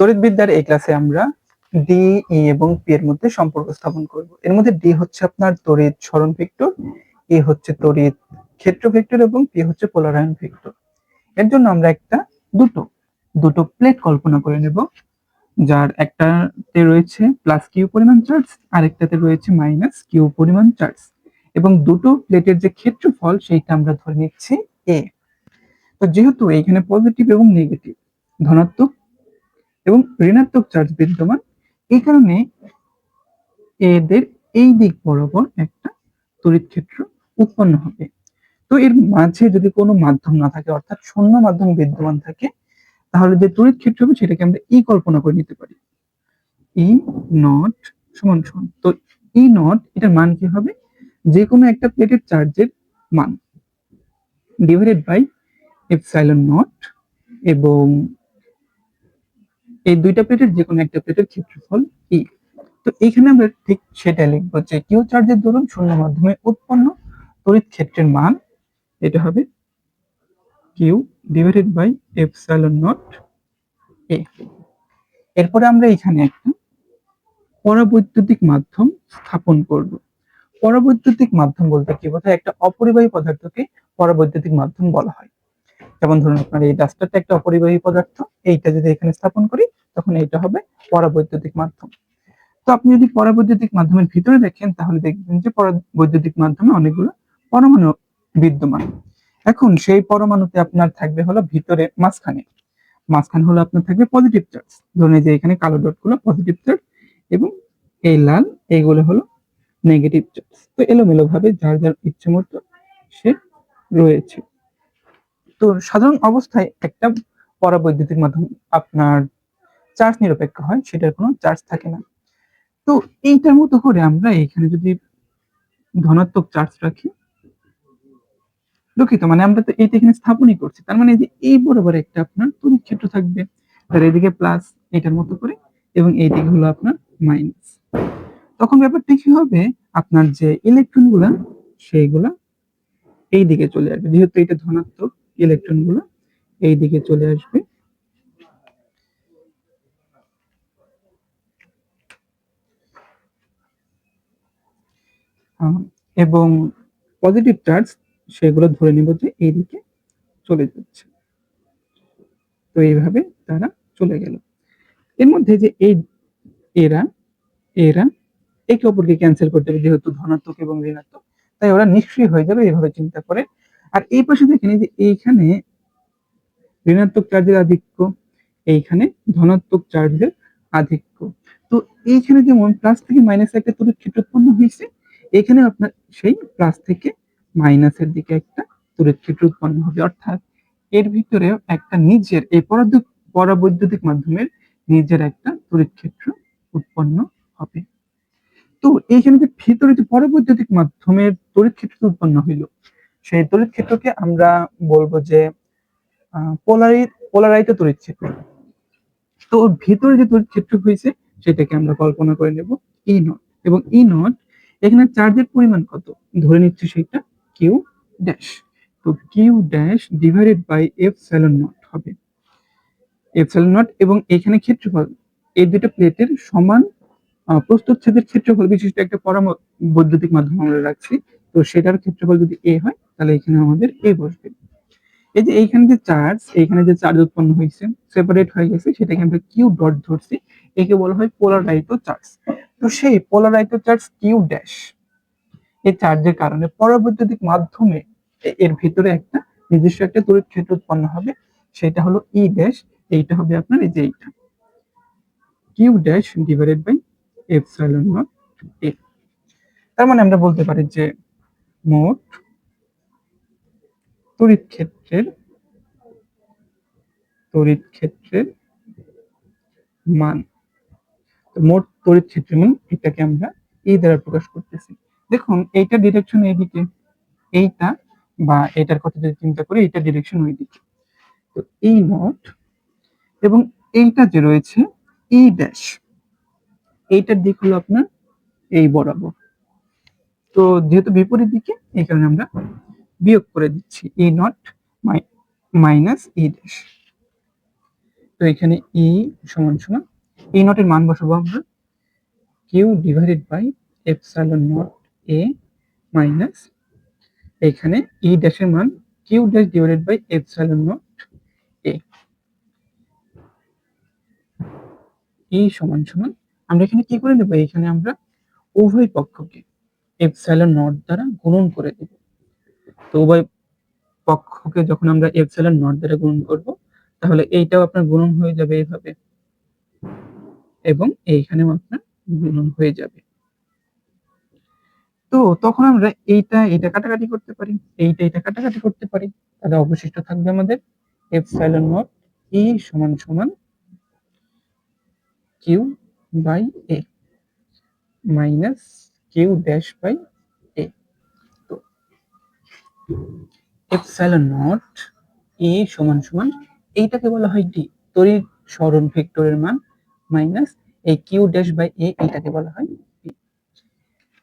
তড়িৎবিদ্যার এই ক্লাসে আমরা ডি ই এবং পি এর মধ্যে সম্পর্ক স্থাপন করব। এর মধ্যে ডি হচ্ছে আপনার তড়িৎ সরণ ভেক্টর ই হচ্ছে তড়িৎ ক্ষেত্র ভেক্টর এবং পি হচ্ছে পোলারায়ন ভেক্টর এর জন্য আমরা একটা দুটো দুটো প্লেট কল্পনা করে নেব, যার একটাতে রয়েছে প্লাস কিউ পরিমাণ চার্জ আরেকটাতে রয়েছে মাইনাস কিউ পরিমাণ চার্জ এবং দুটো প্লেটের যে ক্ষেত্রফল, সেইটা আমরা ধরে নিচ্ছি এ তো যেহেতু এখানে পজিটিভ এবং নেগেটিভ ধনাত্মক এবং ঋণাত্মক চার্জ বিদ্যমান। এই কারণে এদের এই দিক বরাবর একটা তড়িৎ ক্ষেত্র উৎপন্ন হবে। তো এর মাঝে যদি কোনো মাধ্যম না থাকে, অর্থাৎ শূন্য মাধ্যম বিদ্যমান থাকে, তাহলে যে তড়িৎ ক্ষেত্র হবে সেটাকে আমরা ই কল্পনা করে নিতে পারি। ই নট সমান সমান। তো ই নট এটার মান কি হবে? যে কোনো একটা প্লেটের চার্জের মান। ডিভাইডেড বাই এপসাইলন নট এবং এই দুইটা প্লেটের যে কোনো একটা প্লেটের ক্ষেত্রফল ই তো এখানে আমরা ঠিক সেটা লিখব যে কিউ চার্জের দরুন শূন্য মাধ্যমে উৎপন্ন তড়িৎ ক্ষেত্রের মান, এটা হবে Q divided by epsilon naught A এরপরে আমরা এখানে একটা পরাবৈদ্যুতিক মাধ্যম স্থাপন করব। পরাবৈদ্যুতিক মাধ্যম বলতে কি বোঝায়? একটা অপরিবাহী পদার্থকে পরাবৈদ্যুতিক মাধ্যম বলা হয়। যেমন ধরুন আপনার এই ডাস্টারটা একটা অপরিবাহী পদার্থ, এইটা যদি এখানে স্থাপন করি, তখন এইটা হবে পরাবৈদ্যুতিক মাধ্যম। তো আপনি যদি পরাবৈদ্যুতিক মাধ্যমের ভিতরে দেখেন, তাহলে দেখবেন যে পরাবৈদ্যুতিক মাধ্যমে অনেকগুলো পরমাণু বিদ্যমান। এখন সেই পরমাণুতে আপনার থাকবে হলো ভিতরে মাঝখানে। মাঝখানে হলো আপনার থাকবে পজিটিভ চার্জ ধরুন যে এখানে কালো ডটগুলো পজিটিভ চার্জ এবং এই লাল, এইগুলো হলো নেগেটিভ চার্জ তো এলোমেলো ভাবে যার যার ইচ্ছে মতো সে রয়েছে। তো সাধারণ অবস্থায় একটা পরাবৈদ্যুতিক মাধ্যম আপনার চার্জ নিরপেক্ষ হয়, সেটার কোনো চার্জ থাকে না। তো এইটার মতো করে আমরা এখানে যদি ধনাত্মক চার্জ রাখি, দুঃখিত মানে আমরা তো এইটা এখানে স্থাপনই করছি, তার মানে এই বরাবর একটা আপনার তড়িৎ ক্ষেত্র থাকবে, তার এদিকে প্লাস এটার মতো করে এবং এই দিকে হলো আপনার মাইনাস তখন ব্যাপারটা কি হবে? আপনার যে ইলেকট্রনগুলা, সেইগুলা এই দিকে চলে আসবে, যেহেতু এটা ধনাত্মক ইলেকট্রনগুলো এই দিকে চলে আসবে। এবং পজিটিভ চার্জ সেগুলো ধরে নিব যে এইদিকে চলে যাচ্ছে। তো এইভাবে তারা চলে গেল। এর মধ্যে যে এই এরা এরা একে অপরকে ক্যান্সেল করতে হবে যেহেতু ধনাত্মক এবং ঋণাত্মক, তাই ওরা নিষ্ক্রিয় হয়ে যাবে এইভাবে চিন্তা করে আর এই পাশে দেখেন যে এইখানে ঋণাত্মক চার্জের আধিক্য, এইখানে ধনাত্মক চার্জের আধিক্য। তো এইখানে যেমন প্লাস থেকে মাইনাস একটা তড়িৎ ক্ষেত্র উৎপন্ন হয়েছে এখানে আপনার সেই প্লাস থেকে মাইনাসের দিকে একটা তড়িৎ ক্ষেত্র উৎপন্ন হবে। অর্থাৎ এর ভিতরে একটা নিজের, এই পরাবৈদ্যুতিক মাধ্যমের নিজের একটা তড়িৎ ক্ষেত্র উৎপন্ন হবে। তো এইখানে যে ভিতরে যে পরাবৈদ্যুতিক মাধ্যমের তড়িৎ ক্ষেত্র উৎপন্ন হইল সেই তড়িৎ ক্ষেত্রকে আমরা বলব যে পোলারি তড়িৎ ক্ষেত্র। তো ওর ভিতরে যে তড়িৎ ক্ষেত্র হয়েছে, সেটাকে আমরা কল্পনা করে নেব ই নট। এবং ই নট, এখানে চার্জের পরিমাণ কত? ধরে নিচ্ছি সেটা কিউ ড্যাশ। তো Q dash divided by epsilon naught হবে। এফ সেলন নট এবং এখানে ক্ষেত্রফল, এই দুটো প্লেটের সমান প্রস্তুচ্ছেদের ক্ষেত্রফল বিশিষ্ট একটা পরাম বৈদ্যুতিক মাধ্যম আমরা রাখছি। তো সেটার ক্ষেত্রফল যদি এ হয় তাহলে এখানে আমাদের এ বসবে। এই যে এইখানে যে চার্জ এইখানে যে চার্জ উৎপন্ন হয়েছে সেপারেট হয়ে গেছে, সেটাকে আমরা কিউ ডট ধরছি। একে বলা হয় পোলারাইত চার্জ তো সেই পোলারাইত চার্জ কিউ ড্যাশ এই চার্জের কারণে পরাবৈদ্যুতিক মাধ্যমে এর ভিতরে একটা নির্দিষ্ট একটা তড়িৎ ক্ষেত্র উৎপন্ন হবে। সেটা হলো ই ড্যাশ এইটা হবে আপনার এই যে এইটা। Q dash divided by epsilon naught A তার মানে আমরা বলতে পারি যে মোট তড়িৎ ক্ষেত্রের তড়িৎ ক্ষেত্রের মান। মোট তড়িৎ ক্ষেত্রের মান এটাকে আমরা এই দ্বারা প্রকাশ করতেছি। দেখুন, এইটা ডিরেকশন এইদিকে, এইটা বা এটার কথা যদি চিন্তা করি এটা ডিরেকশন ওইদিকে। তো এই নট এবং এইটা যে রয়েছে এই ড্যাশ এইটার দিক হলো আপনার এই বরাবর। তো যেহেতু বিপরীত দিকে, এই কারণে আমরা বিয়োগ করে দিচ্ছি E naught minus E dash তো এখানে ই সমান সমান ই নটের মান বসাবো আমরা। Q divided by epsilon naught A minus এখানে ই ড্যাশের মান Q dash divided by epsilon naught A E সমান সমান, আমরা এখানে কি করে নেব এখানে আমরা উভয় পক্ষকে এপসাইলন নট দ্বারা গুণন করে দেব। তো উভয় পক্ষকে যখন আমরা এপসাইলন নট দ্বারা গুণন করব, তাহলে এইটাও আপনার গুণন হয়ে যাবে এইভাবে। এবং এইখানেও আপনার গুণন হয়ে যাবে। তো তখন আমরা এইটা এটা কাটাকাটি করতে পারি, এইটা এটা কাটাকাটি করতে পারি। তাহলে অবশিষ্ট থাকবে আমাদের এপসাইলন নট ই সমান সমান Q by A, minus Q dash by epsilon naught A সমান সমান, এইটাকে বলা হয় ডি তড়িৎ সরণ ভেক্টরের মান মাইনাস এই কিউ ড্যাশ বাই এ এইটাকে বলা হয়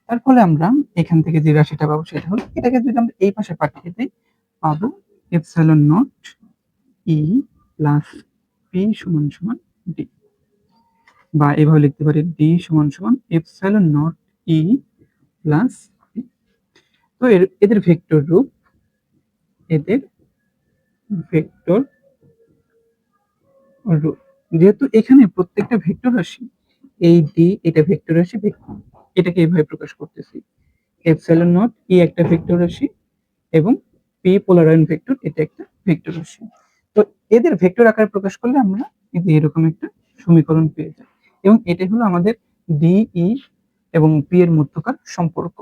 তার ফলে আমরা এখান থেকে যে রাশিটা পাবো সেটা হলো, এটাকে যদি আমরা এই পাশে পাঠিয়ে দিই, পাবো epsilon naught E plus P সমান সমান ডি বা এভাবে লিখতে পারি ডি সমান সমান এপসাইলন নট ই প্লাস তো এদের ভেক্টর রূপ এদের ভেক্টর রূপ যেহেতু এখানে প্রত্যেকটা ভেক্টর রাশি এই ডি এটা ভেক্টর রাশি এটাকে এইভাবে প্রকাশ করতেছি। এপসাইলন নট ই একটা ভেক্টর রাশি এবং পি পোলারায়ন ভেক্টর, এটা একটা ভেক্টর রাশি। তো এদের ভেক্টর আকারে প্রকাশ করলে আমরা এই এরকম একটা সমীকরণ পেয়ে যাই। এবং এটাই হলো আমাদের ডি ই এবং পি এর মধ্যকার সম্পর্ক।